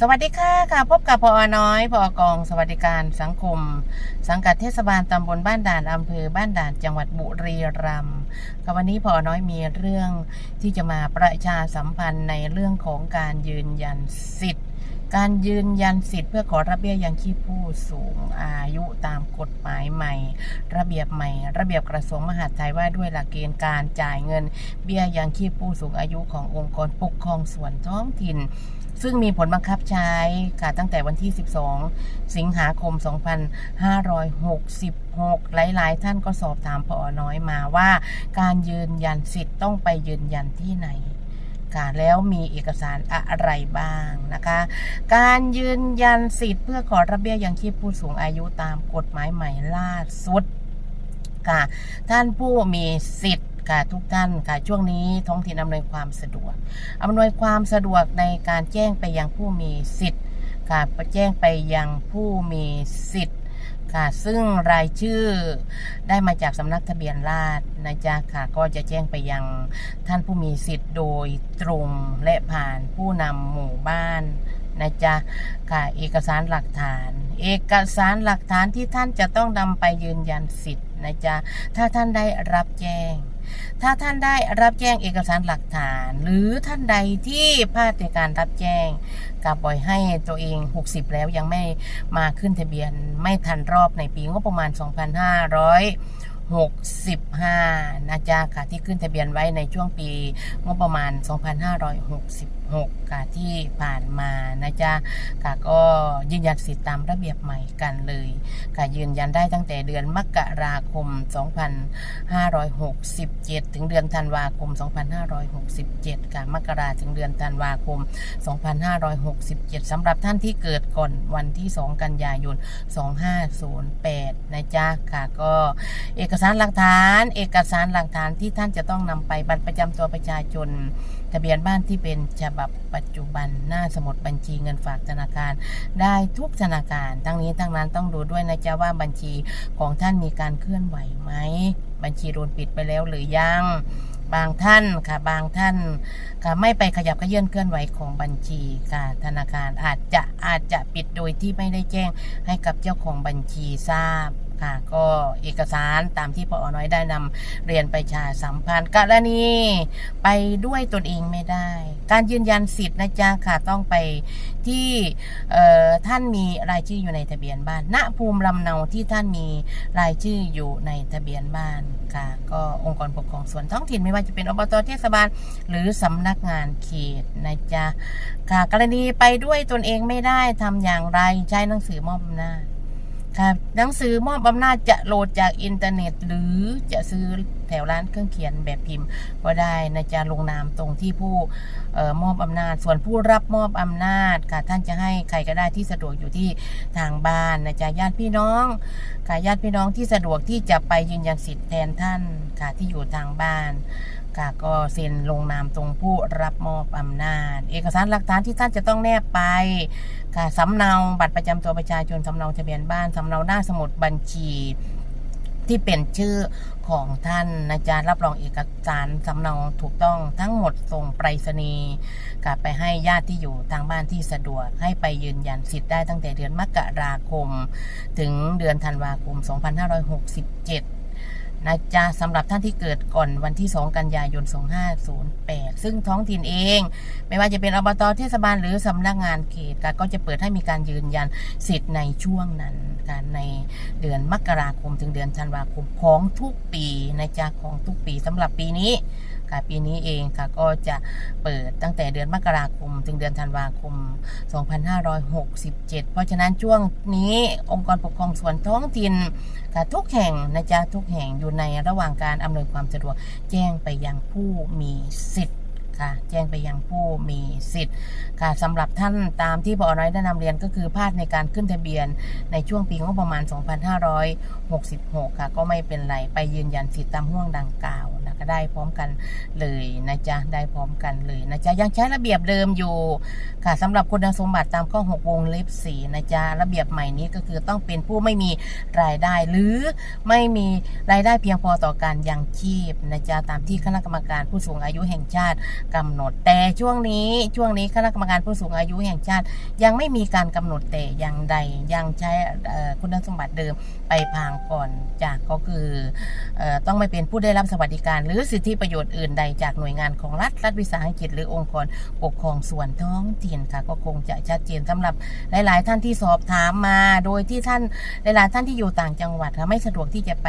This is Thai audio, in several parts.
สวัสดีค่ะค่ะ พบกับพอน้อยพอกองสวัสดิการสังคม สังกัดเทศบาลตำบลบ้านด่านอำเภอบ้านด่านจังหวัดบุรีรัมย์ค่ะวันนี้พอน้อยมีเรื่องที่จะมาประชาสัมพันธ์ในเรื่องของการยืนยันสิทธิ์ การยืนยันสิทธิ์เพื่อขอรับเบี้ยยังชีพผู้สูงอายุตามกฎหมายใหม่ ระเบียบใหม่ ระเบียบกระทรวงมหาดไทยว่าด้วยหลักเกณฑ์การจ่ายเงิน เบี้ยยังชีพผู้สูงอายุขององค์กรปกครองส่วนท้องถิ่น ซึ่งมีผลบังคับใช้ค่ะตั้งแต่วันที่ 12 สิงหาคม 2566 หลาย ๆ ท่านก็สอบถามพอน้อยมาว่า การยืนยันสิทธิ์ต้องไปยืนยันที่ไหนค่ะแล้วมีเอกสารอะไรบ้างนะคะ การยืนยันสิทธิ์เพื่อขอรับเบี้ยยังชีพผู้สูงอายุตามกฎหมายใหม่ล่าสุดค่ะท่านผู้มีสิทธิ์ ค่ะทุกท่านค่ะช่วงนี้ท้องถิ่นอำนวยความสะดวกอำนวยความสะดวกในการแจ้งไปยังผู้มีสิทธิ์ค่ะแจ้งไปยังผู้มีสิทธิ์ค่ะซึ่งรายชื่อได้มาจากสำนักทะเบียนราษฎรนะจ๊ะค่ะก็จะแจ้งไปยังท่านผู้มีสิทธิ์โดยตรงและผ่านผู้นำหมู่บ้านนะจ๊ะค่ะเอกสารหลักฐาน เอกสารหลักฐานที่ท่านจะต้องนำไปยืนยันสิทธิ์นะจ๊ะถ้าท่านได้รับแจ้ง ถ้าท่านได้รับแจ้งเอกสารหลักฐาน หรือท่านใดที่พลาดในการรับแจ้งกับปล่อยให้ตัวเอง 60 แล้วยังไม่มาขึ้นทะเบียนไม่ทันรอบในปีงบประมาณ 2565นะจ๊ะค่ะที่ขึ้นทะเบียนไว้ในช่วงปีงบประมาณ 6ค่ะที่ผ่านมานะจ๊ะค่ะก็ยืนยันสิทธิตามระเบียบใหม่กันเลยค่ะยืนยันได้ตั้งแต่เดือนมกราคม 2567 ถึงเดือนธันวาคม 2567 ค่ะมกราถึงเดือนธันวาคม 2567สำหรับท่านที่เกิดก่อนวันที่ 2 กันยายน 2508 นะจ๊ะค่ะก็เอกสารหลักฐาน เอกสารหลักฐานที่ท่านจะต้องนำไปบัตรประจำตัวประชาชนทะเบียนบ้านที่เป็นฉบับปัจจุบันหน้าสมุดบัญชีเงินฝากธนาคาร ได้ทุกธนาคาร ทั้งนี้ทั้งนั้นต้องดูด้วยนะจ๊ะว่าบัญชีของท่านมีการเคลื่อนไหวไหม บัญชีโดนปิดไปแล้วหรือยังบางท่านค่ะบางท่านค่ะไม่ไปขยับขยื่นเคลื่อนไหวของบัญชีค่ะธนาคารอาจจะอาจจะปิดโดยที่ไม่ได้แจ้งให้กับเจ้าของบัญชีทราบ ค่ะ ก็เอกสารตามที่พอน้อยได้นำเรียนประชาสัมพันธ์กรณีไปด้วยตนเองไม่ได้ การยืนยันสิทธิ์นะจ๊ะค่ะต้องไปที่ท่านมีรายชื่ออยู่ในทะเบียนบ้าน ณ ภูมิลำเนาที่ท่านมีรายชื่ออยู่ในทะเบียนบ้านค่ะ ก็องค์กรปกครองส่วนท้องถิ่นไม่ว่าจะเป็นอบตเทศบาล หรือสำนักงานเขตนะจ๊ะค่ะกรณีไปด้วยตนเองไม่ได้ทำอย่างไรใช้หนังสือมอบอำนาจ ค่ะหนังสือมอบอำนาจจะโหลดจากอินเทอร์เน็ต หรือจะซื้อแถวร้านเครื่องเขียนแบบพิมพ์ก็ได้นะจะลงนามตรงที่ผู้ออมอบอำนาจ ส่วนผู้รับมอบอำนาจค่ะท่านจะให้ใครก็ได้ที่สะดวกอยู่ที่ทางบ้านนะจ๊ะญาติพี่น้องค่ะญาติพี่น้องที่สะดวกที่จะไปยืนยันสิทธิ์แทนท่านค่ะที่อยู่ทางบ้าน ค่ะก็เซ็นลงนามตรงผู้รับมอบอำนาจ เอกสารหลักฐานที่ท่านจะต้องแนบไปค่ะสำเนาบัตรประจำตัวประชาชนสำเนาทะเบียนบ้านสำเนาหน้าสมุดบัญชีที่เป็นชื่อของท่านนะจ๊ะรับรองเอกสารสำเนาถูกต้องทั้งหมดส่งไปรษณีย์กลับไปให้ญาติที่อยู่ทางบ้านที่สะดวก ให้ไปยืนยันสิทธิ์ได้ตั้งแต่เดือนมกราคม ถึงเดือนธันวาคม 2567 นะจ๊ะสำหรับท่านที่เกิดก่อนวันที่ 2 กันยายน 2508 ซึ่งท้องถิ่นเอง ไม่ว่าจะเป็นอบตเทศบาลหรือสำนักงานเขตก็จะเปิดให้มีการยืนยันสิทธิ์ในช่วงนั้นการในเดือนมกราคมถึงเดือนธันวาคมของทุกปีนะจ๊ะของทุกปีสำหรับปีนี้ ค่ะปีนี้เองค่ะก็จะเปิดตั้งแต่เดือนมกราคม ถึงเดือนธันวาคม 2567 เพราะฉะนั้นช่วงนี้องค์กรปกครองส่วนท้องถิ่นค่ะทุกแห่งนะจ๊ะทุกแห่งอยู่ในระหว่างการอำนวยความสะดวกแจ้งไปยังผู้มีสิทธิ์ค่ะแจ้งไปยังผู้มีสิทธิ์ค่ะสำหรับท่านตามที่พอน้อยได้นำเรียนก็คือพลาดในการขึ้นทะเบียนในช่วงปีงบประมาณ 2566 ค่ะ ก็ไม่เป็นไร ไปยืนยันสิทธิ์ตามห่วงดังกล่าว ก็ได้พร้อมกันเลยนะจ๊ะได้พร้อมกันเลยนะจ๊ะยังใช้ระเบียบเดิมอยู่ค่ะสำหรับคุณสมบัติตามข้อ6วงเล็บสีนะจ๊ะระเบียบใหม่นี้ก็คือต้องเป็นผู้ไม่มีรายได้หรือไม่มีรายได้เพียงพอต่อการยังชีพนะจ๊ะตามที่คณะกรรมการผู้สูงอายุแห่งชาติกำหนด แต่ช่วงนี้ช่วงนี้คณะกรรมการผู้สูงอายุแห่งชาติ ยังไม่มีการกำหนดแต่อย่างใดยังใช้คุณสมบัติเดิมไปพางก่อนจากก็คืออต้องไม่เป็นผู้ได้รับสวัสดิการหรือสิทธิประโยชน์อื่นใดจากหน่วยงานของรัฐ รัฐวิสาหกิจหรือองค์กรปกครองส่วนท้องถิ่นค่ะ ก็คงจะชัดเจนสำหรับหลาย ๆ ท่านที่สอบถามมา โดยที่ท่านหลาย ๆ ท่านที่อยู่ต่างจังหวัดค่ะไม่สะดวกที่จะไป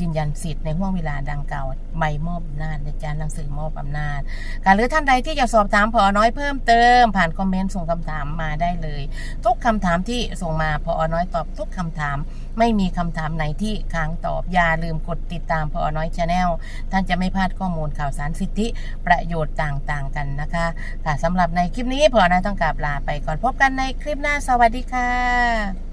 ยืนยันสิทธิ์ในห่วงเวลาดังกล่าวใบมอบอำนาจนะจ๊ะหนังสือมอบอำนาจค่ะหรือท่านใดที่อยากสอบถามพอน้อยเพิ่มเติม ผ่านคอมเมนต์ส่งคำถามมาได้เลย ทุกคำถามที่ส่งมาพอน้อยตอบทุกคำถามไม่มีคำถามไหนที่ค้างตอบ อย่าลืมกดติดตามพอน้อยชาแนลท่านจะไม่พลาดข้อมูลข่าวสารสิทธิประโยชน์ต่างๆกันนะคะค่ะสำหรับในคลิปนี้พอน้อยต้องกราบลาไปก่อนพบกันในคลิปหน้าสวัสดีค่ะ